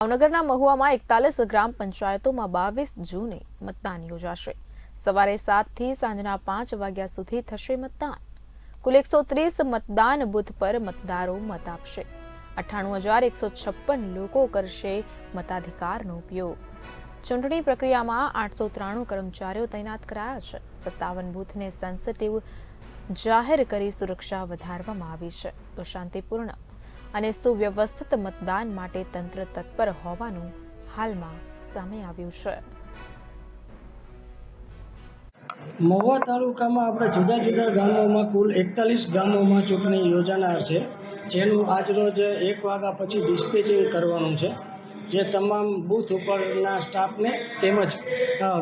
ભાવનગરના મહુવામાં એકતાલીસ ગ્રામ પંચાયતોમાં બાવીસ જૂને મતદાન યોજાશે. સવારે સાતથી સાંજના પાંચ વાગ્યા સુધી થશે મતદાન. કુલ એકસો ત્રીસ મતદાન બુથ પર મતદારો મત આપશે. અઠ્ઠાણું હજાર એકસો છપ્પન લોકો કરશે મતાધિકારનો ઉપયોગ. ચૂંટણી પ્રક્રિયામાં આઠસો ત્રાણું કર્મચારીઓ તૈનાત કરાયા છે. સત્તાવન બુથને સેન્સિટિવ જાહેર કરી સુરક્ષા વધારવામાં આવી છે. તો શાંતિપૂર્ણ અને સુવ્યવસ્થિત મતદાન માટે તંત્ર તત્પર હોવાનું હાલમાં સામે આવ્યું છે. મહુવા તાલુકામાં આપણે જુદા જુદા ગામોમાં કુલ એકતાલીસ ગામોમાં ચૂંટણી યોજાનાર છે. જેનું આજરોજ એક વાગ્યા પછી ડિસ્પેચિંગ કરવાનું છે. જે તમામ બૂથ ઉપરના સ્ટાફને તેમજ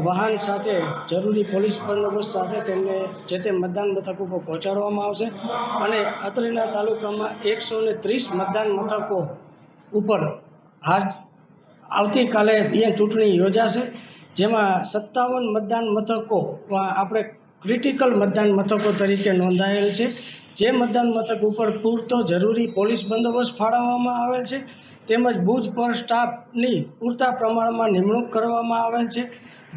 વાહન સાથે, જરૂરી પોલીસ બંદોબસ્ત સાથે તેમને જે તે મતદાન મથક ઉપર પહોંચાડવામાં આવશે. અને અત્રેના તાલુકામાં એકસો ત્રીસ મતદાન મથકો ઉપર હાલ આવતીકાલે અહીંયા ચૂંટણી યોજાશે, જેમાં સત્તાવન મતદાન મથકો આપણે ક્રિટિકલ મતદાન મથકો તરીકે નોંધાયેલ છે. જે મતદાન મથક ઉપર પૂરતો જરૂરી પોલીસ બંદોબસ્ત ફાળવવામાં આવેલ છે. તેમજ બૂથ પર સ્ટાફની પૂરતા પ્રમાણમાં નિમણૂક કરવામાં આવેલ છે.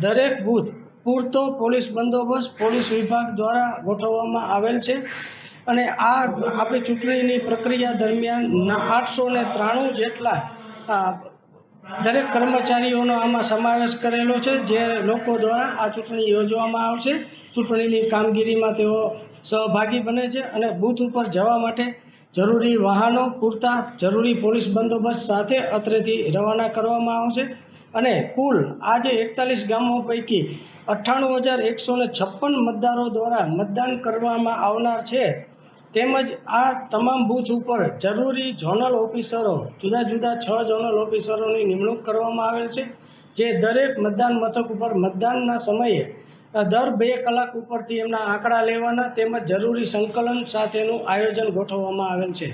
દરેક બૂથ પૂરતો પોલીસ બંદોબસ્ત પોલીસ વિભાગ દ્વારા ગોઠવવામાં આવેલ છે. અને આ આપણી ચૂંટણીની પ્રક્રિયા દરમિયાન આઠસો ને ત્રાણું જેટલા દરેક કર્મચારીઓનો આમાં સમાવેશ કરેલો છે, જે લોકો દ્વારા આ ચૂંટણી યોજવામાં આવશે. ચૂંટણીની કામગીરીમાં તેઓ સહભાગી બને છે અને બૂથ ઉપર જવા માટે જરૂરી વાહનો, પૂરતા જરૂરી પોલીસ બંદોબસ્ત સાથે અત્રેથી રવાના કરવામાં આવશે અને કુલ આજે એકતાલીસ ગામો પૈકી અઠ્ઠાણું હજાર એકસો છપ્પન મતદારો દ્વારા મતદાન કરવામાં આવનાર છે. તેમજ આ તમામ બૂથ ઉપર જરૂરી ઝોનલ ઓફિસરો, જુદા જુદા છ ઝોનલ ઓફિસરોની નિમણૂક કરવામાં આવેલ છે. જે દરેક મતદાન મથક ઉપર મતદાનના સમયે દર બે કલાક ઉપરથી એમના આંકડા લેવાના તેમજ જરૂરી સંકલન સાથેનું આયોજન ગોઠવવામાં આવેલ છે.